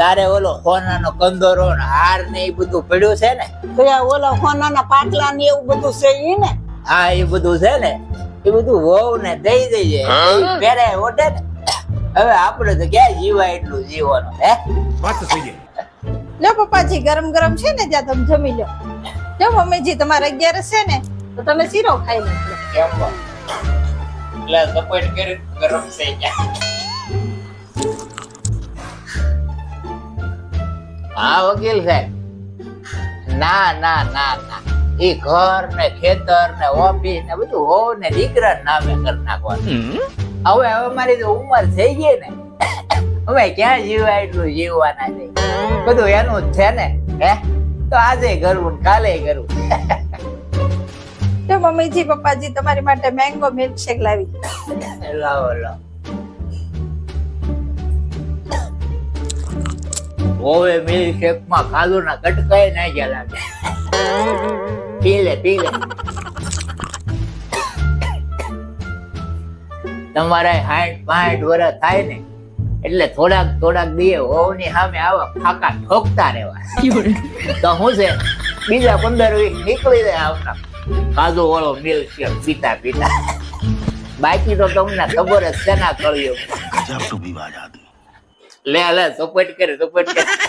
તારે ઓલો સોનાનો કંદોરો ને હાર ને એ બધું પડ્યું છે ને? આ ઓલા પાટલા ને એવું બધું છે ઈ ને? હા એ બધું છે ને? એ બધું વહુ ને દઈ દઈએ ઈ પહેરે ઓઢે ને. હવે આપણે તો ક્યાં જીવાય એટલું જીવવાનું હે? વાત થઈ ગઈ. લો પપ્પાજી ગરમ ગરમ છે ને ત્યાં તમે જમી લો. જો મમ્મીજી તમારે અગિયાર છે ને તો તમે શીરો ખાઈ લો કેમ એટલે સપોર્ટ કરી ગરમ થઈ જાય હા વકીલ સાહેબ ના ના ના ના. એ ઘર ને ખેતર ને ઓફિસ ને બધું હોવ ને દીકરા નામે કરી નાખવાનું. હવે હવે મારી તો ઉંમર થઈ ગઈ ને. હવે ક્યાં જીવાય એટલું જીવવાના છે? બધું એનું જ છે ને હે? તો આજે કરવું ને કાલે કરવું તો મમ્મીજી પપ્પાજી તમારી માટે મેંગો મિલ્કશેક લાવી. લાવો લાવો. ઓવે મિલ્ક શેકમાં કટકાય ના ગયા પી લે પી લે તમારે હાઠ પાંઠ વર્ષ થાય ને, એટલે થોડાક થોડાક દીએ હોવની સામે આવા ફાકા ઠોકતા રહેવા તો હું છે, બીજા પંદર વીસ નીકળી જાય આવતા. કાજુ વાળો મિલ શેક પીતા પીતા. બાકી તો તમને ખબર જ છે ના કર્યો લે લે સપોર્ટ કરે સપોર્ટ કરે.